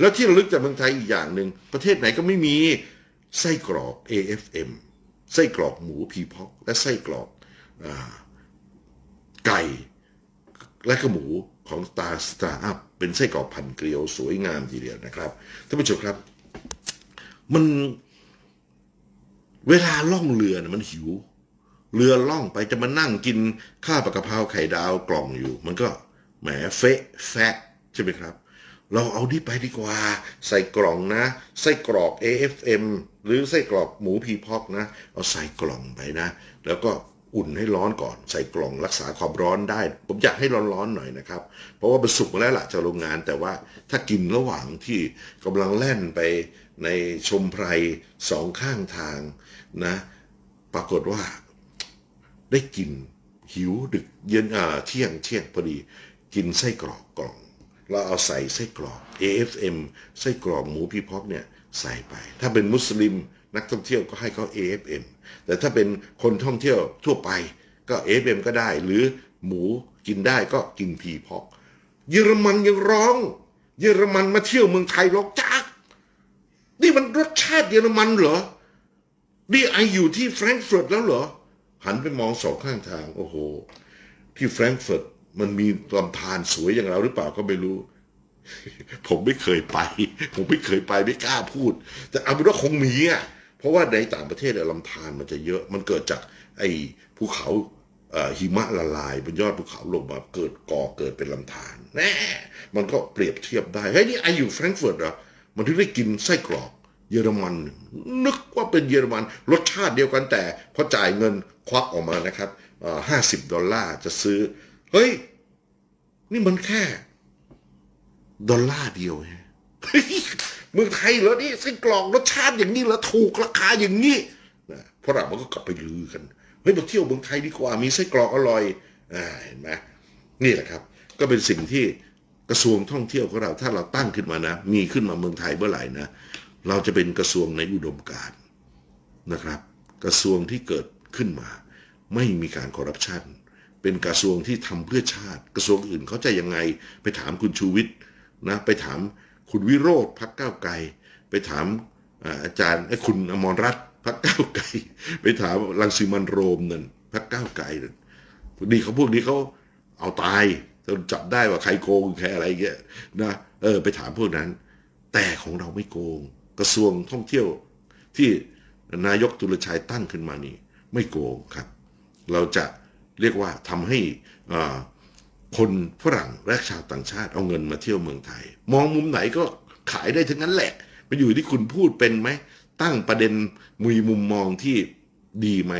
แล้วที่ระลึกจากเมืองไทยอีกอย่างหนึ่งประเทศไหนก็ไม่มีไส้กรอก AFM ไส้กรอกหมูพีพอกและไส้กรอกอไก่และก็หมูของ Star Star Up เป็นไส้กรอกพันเกลียวสวยงามทีเดียวนะครับท่านผู้ชมครับ มันเวลาล่องเรือนะมันหิว เรือล่องไปจะมานั่งกินข้าวปลากระเพราไข่ดาวกล่องอยู่ มันก็แหมเฟะแฟะใช่ไหมครับ เราเอานี่ไปดีกว่า ใส่กล่องนะ ไส้กรอก AFM หรือไส้กรอกหมูพีพอกนะ เอาใส่กล่องไปนะ แล้วก็อุ่นให้ร้อนก่อน ใส่กล่องรักษาความร้อนได้ ผมอยากให้ร้อนๆหน่อยนะครับ เพราะว่ามันสุกมาแล้วล่ะจากโรงงาน แต่ว่าถ้ากินระหว่างที่กำลังแล่นไปในชมไพรสองข้างทางนะ ปรากฏว่าได้กินหิวดึกเย็นอ่าเที่ยงเที่ยงพอดี กินไส้กรอกกล่อง เราเอาใส่ไส้กรอก AFM ไส้กรอกหมูพีพอกเนี่ยใส่ไป ถ้าเป็นมุสลิมนักท่องเที่ยวก็ให้เขา AFM แต่ถ้าเป็นคนท่องเที่ยวทั่วไปก็ AFM ก็ได้ หรือหมูกินได้ก็กินพีพอก เยอรมันยังร้อง เยอรมันมาเที่ยวเมืองไทยร้องจักนี่มันรสชาติเยอรมันเหรอ นี่ไออยู่ที่แฟรงก์เฟิร์ตแล้วเหรอ หันไปมองสองข้างทาง โอ้โห ที่แฟรงก์เฟิร์ต มันมีลำธารสวยอย่างเราหรือเปล่าก็ไม่รู้ ผมไม่เคยไป ผมไม่เคยไปไม่กล้าพูด แต่เอาเป็นว่าคงมีอะเพราะว่าในต่างประเทศเนี่ยลำธารมันจะเยอะ มันเกิดจากไอ้ภูเขาหิมะละลายบนยอดภูเขาลงมาเกิดก่อเกิดเป็นลำธารแน่มันก็เปรียบเทียบได้เฮ้ยนี่ไออยู่แฟรงก์เฟิร์ตเหรอมันถึงได้กินไส้กรอกเยอรมัน นึกว่าเป็นเยอรมัน รสชาติเดียวกันแต่พอจ่ายเงินควักออกมานะครับห้าสิบดอลลาร์จะซื้อ เฮ้ย นี่มันแค่ ดอลลาร์เดียวเองเฮ้ยเมืองไทยเหรอนี่ไส้กรอกรสชาติอย่างนี้เหรอถูกราคาอย่างนี้นะฝรั่งมันก็กลับไปลือกันเฮ้ยมาเที่ยวเมืองไทยดีกว่ามีไส้กรอกอร่อยอ่าเห็นไหมนี่แหละครับ ก็เป็นสิ่งที่กระทรวงท่องเที่ยวของเราถ้าเราตั้งขึ้นมานะ มีขึ้นมาเมืองไทยเมื่อไหร่นะเราจะเป็นกระทรวงในอุดมการนะครับ กระทรวงที่เกิดขึ้นมา ไม่มีการคอร์รัปชัน เป็นกระทรวงที่ทำเพื่อชาติ กระทรวงอื่นเขาจะยังไง ไปถามคุณชูวิทย์นะไปถามคุณวิโรธพักก้าวไกล ไปถามอาจารย์ไอ้คุณอมรรัตน์พักก้าวไกล ไปถามรังสิมันโรมนั่นพักก้าวไกลนั่นนี่เขาพวกนี้เขาเอาตายจนจับได้ว่าใครโกงใครอะไรเงี้ยนะเออไปถามพวกนั้น แต่ของเราไม่โกง กระทรวงท่องเที่ยวที่นายกตุลชัยตั้งขึ้นมานี่ ไม่โกงครับ เราจะ เรียกว่าทำให้คนฝรั่งและชาวต่างชาติเอาเงินมาเที่ยวเมืองไทย มองมุมไหนก็ขายได้ทั้งนั้นแหละมันอยู่ที่คุณพูดเป็นไหมตั้งประเด็นมีมุมมองที่ดีไหม